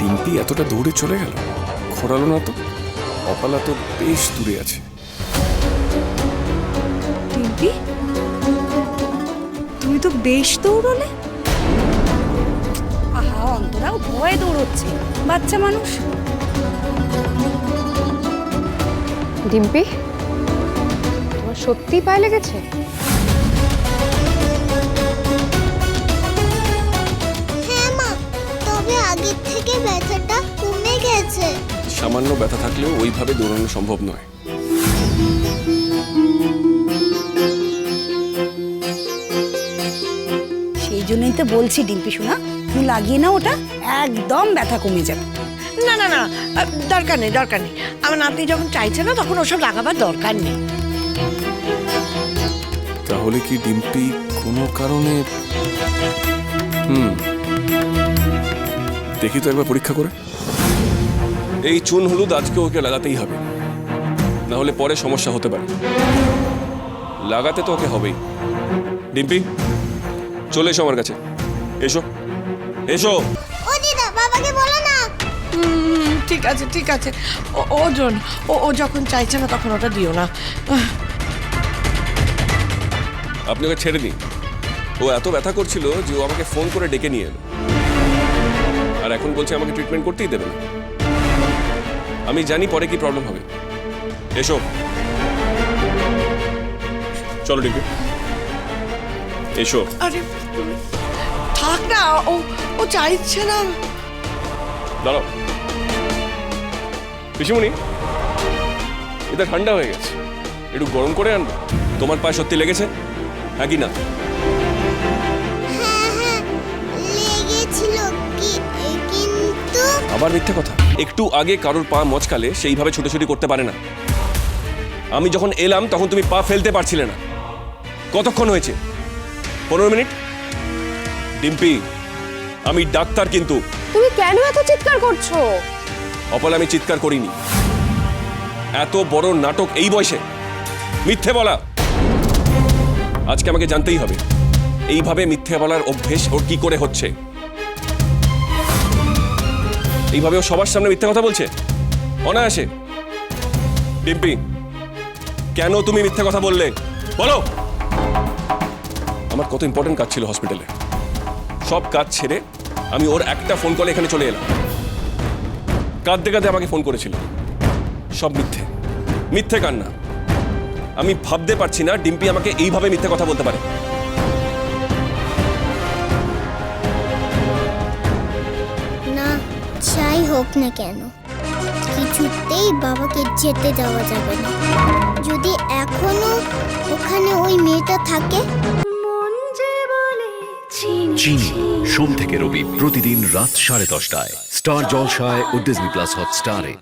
ডিম্পি এতটা দৌড়ে চলে গেল? খোরালো না তো? অপালা তো বেশ দূরে আছে। টিম্পি তুমি তো বেশ দৌড়লে। আহা অন্তরাও ভয়ে দৌড়চ্ছে। বাচ্চা মানুষ। ডিম্পি তোমার সত্যি পায়ে লেগেছে? গেছে সামান্য ব্যথা থাকলেও ওইভাবে দৌড়ানো সম্ভব নয়। সেই জন্যই তো বলছি ডিম্পি শোনা তুমি লাগিয়ে নাও ওটা একদম ব্যথা কমে যাবে। না না না আহ, দরকার নেই দরকার নেই। আমার নাতনি যখন চাইছে না তখন ওসব লাগাবার দরকার নেই। তাহলে কি ডিম্পি কোনো কারণে হুম। দেখি তো একবার পরীক্ষা করে। এই চুন হলুদ আজকে ওকে লাগাতেই হবে। না হলে পরে সমস্যা হতে পারে। লাগাতে তো ওকে হবেই। ডিম্পি চলে এসো আমার কাছে। এসো। এসো। ও দিদা বাবাকে বলো না। ঠিক আছে ঠিক আছে। ও- ওজন ও ও যখন চাইছে না তখন ওটা দিও না। আপনি ওকে ছেড়ে দিন। ও এত ব্যথা করছিল যে ও আমাকে ফোন করে ডেকে নিয়ে এলো। আর এখন বলছে আমাকে ট্রিটমেন্ট করতেই দেবে না। আমি জানি পরে কি প্রবলেম হবে। এসো। চলো ডিম্পি এসো। আরে থাক না ও ও চাইছে না। দাঁড়াও। পিসিমণি এটা ঠান্ডা হয়ে গেছে। একটু গরম করে আনবে। তোমার পায়ে সত্যি লেগেছে? হ্যাঁ কি না? হ্যাঁ হ্যাঁ লেগেছিল কি? কিন্তু আবার মিথ্যে কথা? একটু আগে কারোর পা মচকালে সেইভাবে ছুটোছুটি করতে পারে না। আমি যখন এলাম তখন তুমি পা ফেলতে পারছিলে না। কতক্ষণ হয়েছে? পনেরো মিনিট? ডিম্পি আমি ডাক্তার কিন্তু। তুমি কেন এত চিৎকার করছ? অপল আমি চিৎকার করিনি। এত বড় নাটক এই বয়সে। মিথ্যে বলা। আজকে আমাকে জানতেই হবে। এইভাবে মিথ্যে বলার অভ্যেস ওর কি করে হচ্ছে? এইভাবে ও সবার সামনে মিথ্যে কথা বলছে? অনায়াসে। ডিম্পি, কেন তুমি মিথ্যে কথা বললে? বলো। আমার কত ইম্পর্টেন্ট কাজ ছিল হসপিটালে সব কাজ ছেড়ে আমি ওর একটা ফোন কলে এখানে চলে এলাম। কাঁদতে কাঁদতে আমাকে ফোন করেছিল। সব মিথ্যে। মিথ্যে কান্না। আমি ভাবতে পারছি না ডিম্পি আমাকে এইভাবে মিথ্যে কথা বলতে পারে। হোক না কেন কিছুতেই বাবাকে যেতে দেওয়া যাবে না। যদি এখনও ওখানে ওই মেয়েটা থাকে? চিনি। সোম থেকে রবি প্রতিদিন রাত সাড়ে দশটায়। স্টার জলসায় ও ডিজনি প্লাস হটস্টারে।